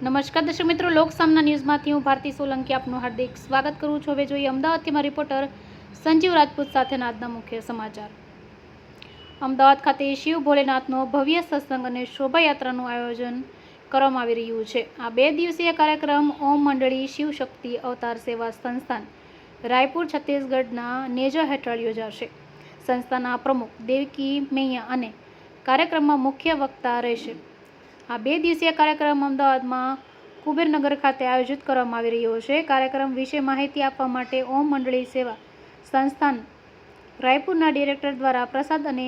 નમસ્કાર દર્શક મિત્રો લોકસામના ન્યૂઝમાંથી હું ભારતી સોલંકી આપનું હાર્દિક સ્વાગત કરું છું. હવે જોઈએ અમદાવાદથી મારા રિપોર્ટર સંજીવ રાજપૂત સાથેના આજના મુખ્ય સમાચાર. અમદાવાદ ખાતે શિવ ભોલેનાથનો ભવ્ય સત્સંગ અને શોભાયાત્રાનું આયોજન કરવામાં આવી રહ્યું છે. આ બે દિવસીય કાર્યક્રમ ઓમ મંડળી શિવ શક્તિ અવતાર સેવા સંસ્થાન, રાયપુર, છત્તીસગઢના નેજા હેઠળ યોજાશે. સંસ્થાના પ્રમુખ દેવકી મૈયા અને કાર્યક્રમમાં મુખ્ય વક્તા રહેશે. આ બે દિવસીય કાર્યક્રમ અમદાવાદમાં કુબેરનગર ખાતે આયોજિત કરવામાં આવી રહ્યો છે. કાર્યક્રમ વિશે માહિતી આપવા માટે ઓમ મંડળી સેવા સંસ્થાન રાયપુરના ડિરેક્ટર દ્વારા પ્રસાદ અને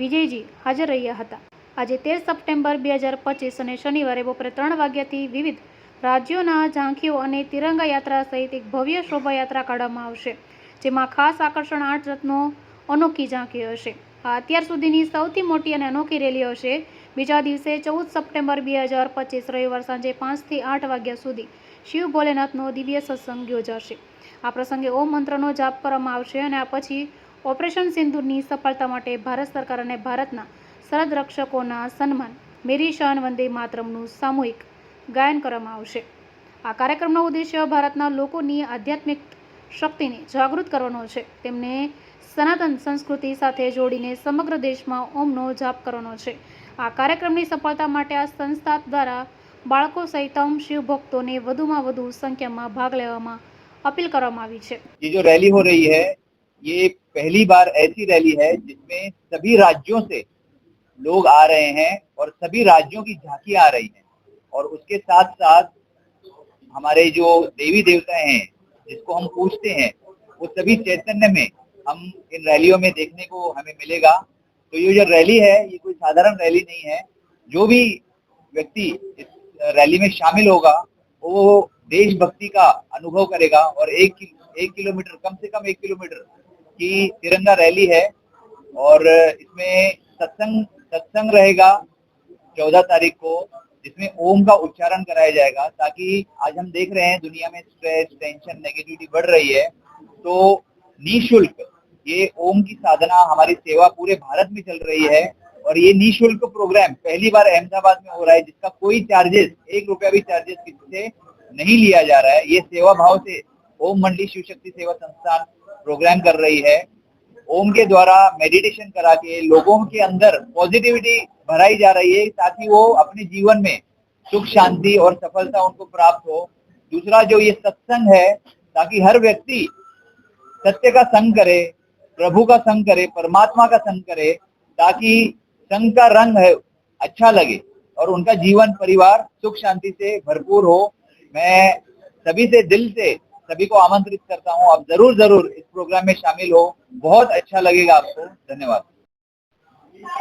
વિજયજી હાજર રહ્યા હતા. આજે તેર સપ્ટેમ્બર બે હજાર પચીસ અને શનિવારે બપોરે ત્રણ વાગ્યાથી વિવિધ રાજ્યોના ઝાંખીઓ અને તિરંગા યાત્રા સહિત એક ભવ્ય શોભાયાત્રા કાઢવામાં આવશે, જેમાં ખાસ આકર્ષણ આઠ રત્નો અનોખી ઝાંખી હશે. આ અત્યાર સુધીની સૌથી મોટી અને અનોખી રેલી હશે બીજા દિવસે ચૌદ સપ્ટેમ્બર બે હજાર પચીસ રવિવાર સાંજે પાંચથી આઠ વાગ્યા સુધી શિવ ભોલેનાથનો દિવ્ય સત્સંગ યોજાશે. આ પ્રસંગે ઓમ મંત્રનો જાપ કરવામાં આવશે અને આ પછી ઓપરેશન સિંધુની સફળતા માટે ભારત સરકાર અને ભારતના સરહદ રક્ષકોના સન્માન. મેરી શાન વંદે માતરમનું સામૂહિક ગાયન કરવામાં આવશે. આ કાર્યક્રમનો ઉદ્દેશ્ય ભારતના લોકોની આધ્યાત્મિક શક્તિને જાગૃત કરવાનો છે. તેમને સનાતન સંસ્કૃતિ સાથે જોડીને સમગ્ર દેશમાં ઓમનો જાપ કરવાનો છે. આ કાર્યક્રમની સફળતા માટે આ સંસ્થા દ્વારા બાળકો સહિત ઓમ શિવ ભક્તોને વધુમાં વધુ સંખ્યામાં ભાગ લેવામાં અપીલ કરવામાં આવી છે ये जो रैली हो रही है ये पहली बार ऐसी रैली है जिसमें सभी राज्यों से लोग आ रहे हैं और सभी राज्यों की झांकी आ रही है और उसके साथ साथ हमारे जो देवी देवता हैं जिसको हम पूछते हैं वो सभी चैतन्य में हम इन रैलियों में देखने को हमें मिलेगा तो ये जो रैली है, ये कोई साधारण रैली नहीं है। जो भी व्यक्ति इस रैली में शामिल होगा, वो देशभक्ति का अनुभव करेगा और एक एक किलोमीटर, कम से कम एक किलोमीटर की तिरंगा रैली है और इसमें सत्संग सत्संग रहेगा चौदह तारीख को, जिसमें ओम का उच्चारण कराया जाएगा ताकि आज हम देख रहे हैं दुनिया में स्ट्रेस टेंशन नेगेटिविटी बढ़ रही है। तो निशुल्क ये ओम की साधना हमारी सेवा पूरे भारत में चल रही है और ये निःशुल्क प्रोग्राम पहली बार अहमदाबाद में हो रहा है, जिसका कोई चार्जेस एक रुपया भी चार्जेस किसी से नहीं लिया जा रहा है। ये सेवा भाव से ओम मंडली शिव शक्ति सेवा संस्थान प्रोग्राम कर रही है। ओम के द्वारा मेडिटेशन करा के लोगों के अंदर पॉजिटिविटी भराई जा रही है, ताकि वो अपने जीवन में सुख, शांति और सफलता उनको प्राप्त हो। दूसरा जो ये सत्संग है, ताकि हर व्यक्ति सत्य का संग करे प्रभु का संग करे परमात्मा का संग करे ताकि संग का रंग है अच्छा लगे और उनका जीवन परिवार सुख शांति से भरपूर हो मैं सभी से दिल से सभी को आमंत्रित करता हूँ आप जरूर जरूर इस प्रोग्राम में शामिल हो बहुत अच्छा लगेगा आपको धन्यवाद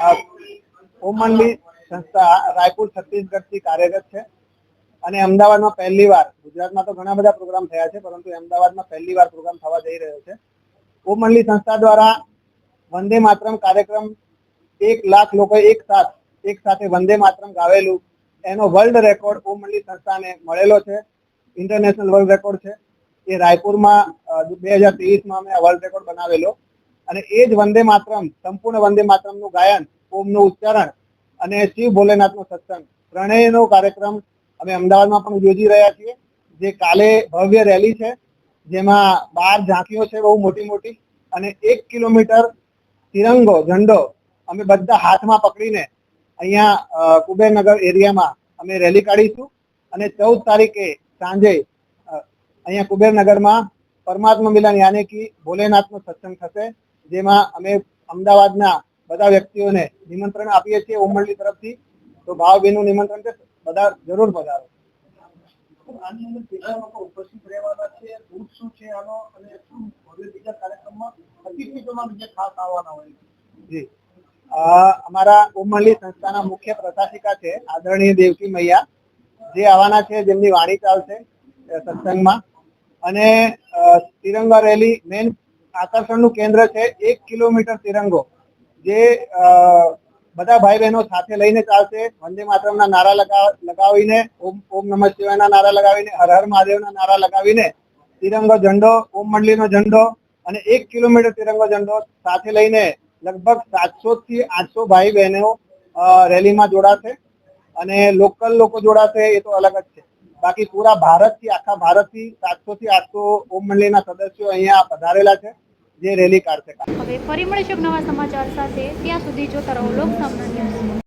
આ ઓમ મંડળી સંસ્થા રાયપુર છત્તીસગઢથી કાર્યરત છે અને અમદાવાદમાં પહેલી વાર ગુજરાતમાં તો ઘણા બધા પ્રોગ્રામ થયા છે પરંતુ અમદાવાદમાં પહેલી વાર પ્રોગ્રામ થવા જઈ રહ્યો છે ઓમ સંસ્થા દ્વારા વંદે માતરમ કાર્યક્રમ એક લાખ લોકો એક સાથ, એક સાથે વંદે માતરમ ગાવેલું. એનો વર્લ્ડ રેકોર્ડ ઓમ સંસ્થાને મળેલો છે. ઇન્ટરનેશનલ વર્લ્ડ રેકોર્ડ છે. એ રાયપુરમાં બે હજાર ત્રેવીસમાં અમે આ વર્લ્ડ રેકોર્ડ બનાવેલો. અને એ જ વંદે માતરમ, સંપૂર્ણ વંદે માતરમનું ગાયન, ઓમનું ઉચ્ચારણ અને શિવ ભોલેનાથનો સત્સંગ, ત્રણેયનો કાર્યક્રમ અમે અમદાવાદમાં પણ યોજી રહ્યા છીએ. જે કાલે ભવ્ય રેલી છે. જેમાં બાર ઝાંકીઓ છે, બહુ મોટી મોટી, અને એક કિલોમીટર તિરંગો, ઝંડો અમે બધા હાથમાં પકડીને અહીંયા કુબેરનગર એરિયામાં અમે રેલી કાઢીશું. અને ચૌદ તારીખે સાંજે અહીંયા કુબેરનગરમાં પરમાત્મા મિલન યાને કી ભોલેનાથનો સત્સંગ થશે, જેમાં અમે અમદાવાદના બધા વ્યક્તિઓને નિમંત્રણ આપીએ છીએ ઉમરડી તરફથી. તો ભાવભીનું નિમંત્રણ છે, બધા જરૂર પધારો. અમારા ઉમરલી સંસ્થાના મુખ્ય પ્રશાસિકા છે, આદરણીય દેવકી મૈયા. જે આવવાના છે, જેમની વાણી ચાલશે સત્સંગમાં. અને તિરંગા રેલી મેન આકર્ષણનું કેન્દ્ર છે, એક કિલોમીટર તિરંગો. જે બધા ભાઈ બહેનો સાથે લઈને ચાલશે. વંદે માતરમના નારા લગા, લગાવીને, ઓમ ઓમ નમઃ શિવાયના નારા લગાવીને, હર હર મહાદેવના નારા લગાવીને, તિરંગો ઝંડો, ઓમ મંડળીનો ઝંડો અને એક કિલોમીટર તિરંગો ઝંડો સાથે લઈને લગભગ સાતસો થી આઠસો ભાઈ બહેનો રેલીમાં જોડાશે અને લોકલ લોકો જોડાશે, એ તો અલગ જ છે. બાકી પૂરા ભારતથી, આખા ભારતથી સાતસો થી આઠસો ઓમ મંડળીના સદસ્યો અહીંયા પધારેલા છે. જે રેલી કાઢશે. હવે ફરી મળીશું નવા સમાચાર સાથે. ત્યાં સુધી જોતા રહો લોક સામના ન્યૂઝ.